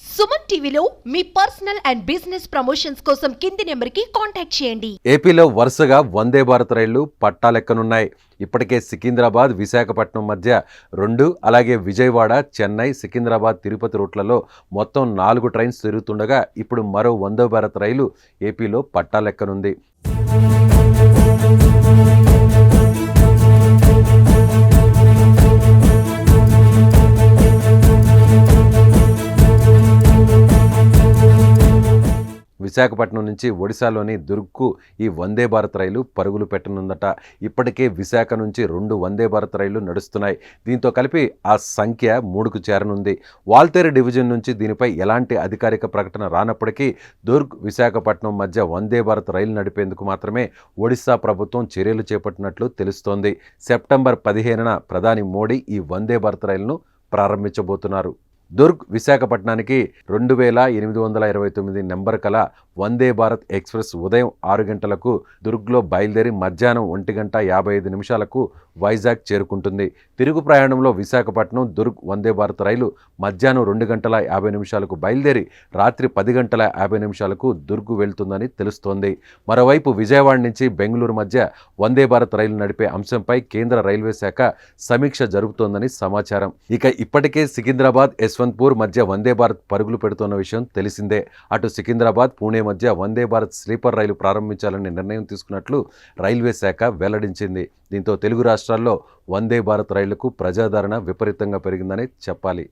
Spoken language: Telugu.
సుమన్ టీవీలో మీ పర్సనల్ అండ్ బిజినెస్ ప్రమోషన్స్ కోసం కింది నెంబర్కి కాంటాక్ట్ చేయండి. ఏపీలో వరుసగా వందే భారత్ రైళ్ళు పట్టాలెక్కనున్నాయి ఇప్పటికే సికింద్రాబాద్ విశాఖపట్నం మధ్య రెండు అలాగే విజయవాడ చెన్నై సికింద్రాబాద్ తిరుపతి రూట్లలో మొత్తం నాలుగు ట్రైన్స్ తిరుగుతుండగా ఇప్పుడు మరో వందే భారత్ రైలు ఏపీలో పట్టాలెక్కనుంది విశాఖపట్నం నుంచి ఒడిశాలోని దుర్గ్కు ఈ వందే భారత్ రైలు పరుగులు పెట్టనుందట. ఇప్పటికే విశాఖ నుంచి రెండు వందే భారత్ రైళ్ళు నడుస్తున్నాయి. దీంతో కలిపి ఆ సంఖ్య మూడుకు చేరనుంది. వాల్తేరు డివిజన్ నుంచి దీనిపై ఎలాంటి అధికారిక ప్రకటన రానప్పటికీ దుర్గ్ విశాఖపట్నం మధ్య వందే భారత్ రైలు నడిపేందుకు మాత్రమే ఒడిశా ప్రభుత్వం చర్యలు చేపట్టినట్లు తెలుస్తోంది. సెప్టెంబర్ పదిహేనున ప్రధాని మోడీ ఈ వందే భారత్ రైలును ప్రారంభించబోతున్నారు. దుర్గ్ విశాఖపట్నానికి రెండు వేల ఎనిమిది వందల ఇరవై తొమ్మిది నెంబర్ కల వందే భారత్ ఎక్స్ప్రెస్ ఉదయం ఆరు గంటలకు దుర్గ్లో బయలుదేరి మధ్యాహ్నం ఒంటి గంట యాభై ఐదు నిమిషాలకు వైజాగ్ చేరుకుంటుంది. తిరుగు ప్రయాణంలో విశాఖపట్నం దుర్గ్ వందే భారత్ రైలు మధ్యాహ్నం రెండు గంటల యాభై నిమిషాలకు బయలుదేరి రాత్రి పది గంటల యాభై నిమిషాలకు దుర్గ్ వెళ్తుందని తెలుస్తోంది. మరోవైపు విజయవాడ నుంచి బెంగళూరు మధ్య వందే భారత్ రైలు నడిపే అంశంపై కేంద్ర రైల్వే శాఖ సమీక్ష జరుగుతోందని సమాచారం. ఇక ఇప్పటికే సికింద్రాబాద్ యశ్వంత్పూర్ మధ్య వందే భారత్ పరుగులు పెడుతున్న విషయం తెలిసిందే. అటు సికింద్రాబాద్ పూణే మధ్య వందే భారత్ స్లీపర్ రైలు ప్రారంభించాలని నిర్ణయం తీసుకున్నట్లు రైల్వే శాఖ వెల్లడించింది. దీంతో తెలుగు రాష్ట్రాల్లో వందే భారత్ రైళ్ళకు ప్రజాదరణ విపరీతంగా పెరిగిందని చెప్పాలి.